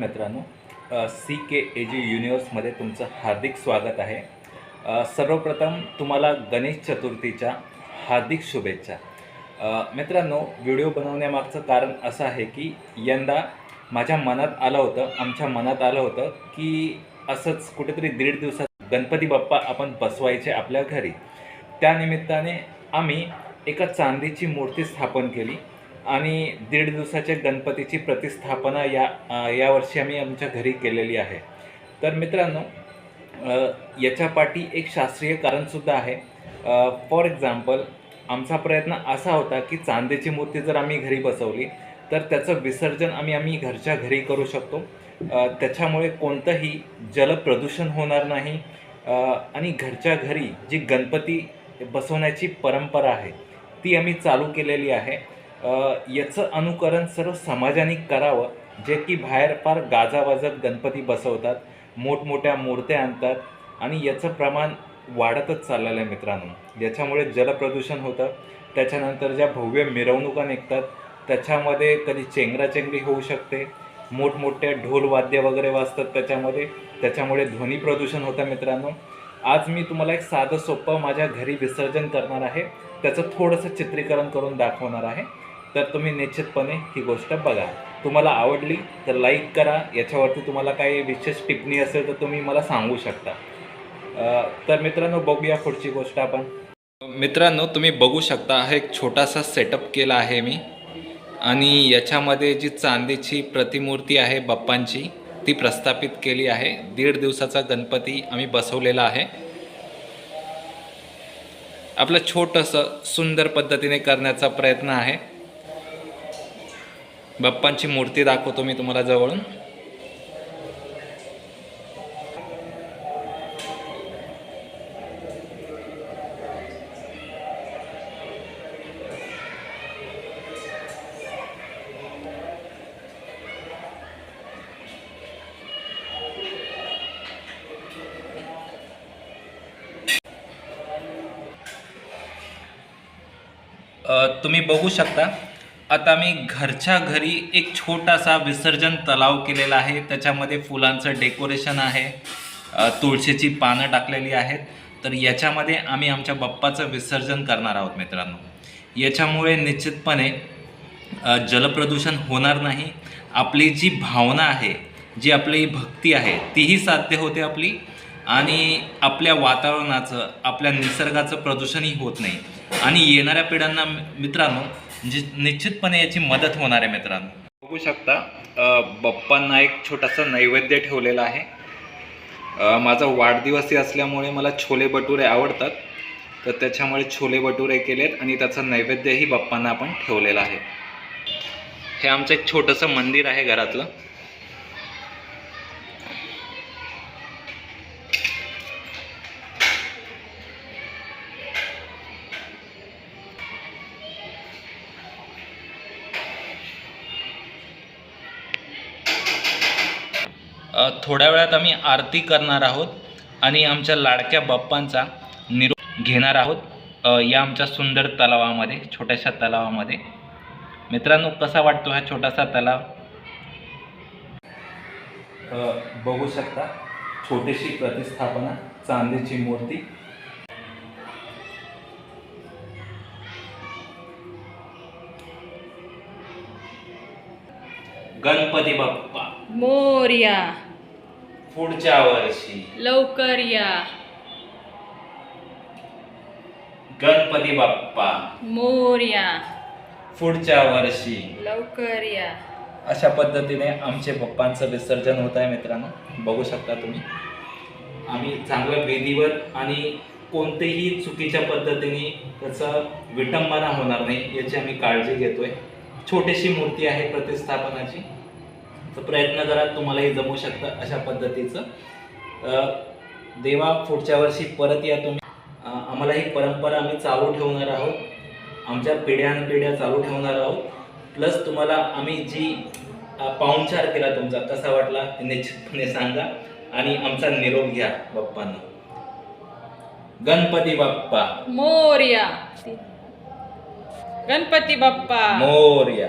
मित्रांनो सी के ए जी युनिवर्समध्ये तुमचं हार्दिक स्वागत आहे. सर्वप्रथम तुम्हाला गणेश चतुर्थीच्या हार्दिक शुभेच्छा. मित्रांनो व्हिडिओ बनवण्यामागचं कारण असं आहे की यंदा माझ्या मनात आलं होतं आमच्या मनात आलं होतं की असंच कुठेतरी दीड दिवसात गणपती बाप्पा आपण बसवायचे आपल्या घरी. त्यानिमित्ताने आम्ही एका चांदीची मूर्ती स्थापन केली. आणि दीड दिवसाच्या गणपतीची प्रतिस्थापना या यावर्षी आम्ही आमच्या घरी केलेली आहे. तर मित्रांनो याच्या पाठी एक शास्त्रीय कारणसुद्धा आहे. फॉर एक्झाम्पल आमचा प्रयत्न असा होता की चांदीची मूर्ती जर आम्ही घरी बसवली तर त्याचं विसर्जन आम्ही आम्ही घरच्या घरी करू शकतो. त्याच्यामुळे कोणतंही जलप्रदूषण होणार नाही. आणि घरच्या घरी जी गणपती बसवण्याची परंपरा आहे ती आम्ही चालू केलेली आहे. याचं अनुकरण सर्व समाजाने करावं जे की बाहेर फार गाजावाजत गणपती बसवतात मोठमोठ्या मूर्त्या आणतात आणि याचं प्रमाण वाढतच चाललेलं आहे मित्रांनो. याच्यामुळे जलप्रदूषण होतं त्याच्यानंतर ज्या भव्य मिरवणुका निघतात त्याच्यामध्ये कधी चेंगराचेंगरी होऊ शकते मोठमोठे ढोल वाद्य वगैरे वाजतात त्याच्यामध्ये त्याच्यामुळे ध्वनी प्रदूषण होतं मित्रांनो. आज मी तुम्हाला एक साधं सोपं माझ्या घरी विसर्जन करणार आहे त्याचं थोडंसं चित्रीकरण करून दाखवणार आहे. तर तुम्ही निश्चितपणे ही गोष्ट बघा. तुम्हाला आवडली तर लाईक करा. याच्यावरती तुम्हाला काही विशेष टिप्पणी असेल तर तुम्ही मला सांगू शकता. तर मित्रांनो बघूया पुढची गोष्ट आपण. मित्रांनो तुम्ही बघू शकता हा एक छोटासा सेटअप केला आहे मी. आणि याच्यामध्ये जी चांदीची प्रतिमूर्ती आहे बाप्पांची ती प्रस्थापित केली आहे. दीड दिवसाचा गणपती आम्ही बसवलेला आहे. आपलं छोटंसं सुंदर पद्धतीने करण्याचा प्रयत्न आहे. बाप्पांची मूर्ती दाखवतो मी तुम्हाला जवळून. तुम्ही बघू शकता आता मी घरच्या घरी एक छोटासा विसर्जन तलाव केलेला आहे. त्याच्यामध्ये फुलांचं डेकोरेशन आहे. तुळशीची पानं टाकलेली आहेत. तर याच्यामध्ये आम्ही आमच्या बाप्पाचं विसर्जन करणार आहोत मित्रांनो. याच्यामुळे निश्चितपणे जलप्रदूषण होणार नाही. आपली जी भावना आहे जी आपली भक्ती आहे तीही साध्य होते आपली. आणि आपल्या वातावरणाचं आपल्या निसर्गाचं प्रदूषणही होत नाही. आणि येणाऱ्या पिढ्यांना मित्रांनो जी निश्चितपणे याची मदत होणार आहे मित्रांनो. बघू शकता बप्पांना एक छोटासा नैवेद्य ठेवलेला आहे. माझा वाढदिवसही असल्यामुळे मला छोले भटुरे आवडतात. तर त्याच्यामुळे छोले भटुरे केलेत आणि त्याचं नैवेद्यही बप्पांना आपण ठेवलेलं आहे. हे आमचं एक छोटंसं मंदिर आहे घरातलं. थोड्या वेळात आम्ही आरती करणार आहोत आणि आमच्या लाडक्या बाप्पांचा निरोप घेणार आहोत अ, या आमच्या सुंदर तलावामध्ये छोट्याशा तलावामध्ये. मित्रांनो कसा वाटतो हा छोटासा तलाव? बघू शकता छोटीशी प्रतिस्थापना चांदीची मूर्ती. गणपती बाप्पा. मोर्या. पुढच्या वर्षी. लवकर या. गणपती बाप्पा. मोर्या पुढच्या वर्षी. लवकर या. अशा पद्धतीने आमचे पप्पांचं विसर्जन होत आहे मित्रांनो. बघू शकता तुम्ही. आम्ही चांगल्या वेदीवर आणि कोणतेही चुकीच्या पद्धतीने त्याचं विटंबना होणार नाही याची आम्ही काळजी घेतोय. छोटीशी मूर्ती आहे प्रतिस्थापनाची तर प्रयत्न करा तुम्हालाही जमू शकतं अशा पद्धतीचं. देवा पुढच्या वर्षी परत या तुम्ही. आम्हाला ही परंपरा आम्ही चालू ठेवणार आहोत. आमच्या पिढ्यानपिढ्या चालू ठेवणार आहोत. प्लस तुम्हाला आम्ही जी पाहुणचार केला तुमचा कसा वाटला हे निश्चितपणे सांगा. आणि आमचा निरोप घ्या बाप्पांना. गणपती बाप्पा. मोर्या. गणपती बाप्पा. मोर्या.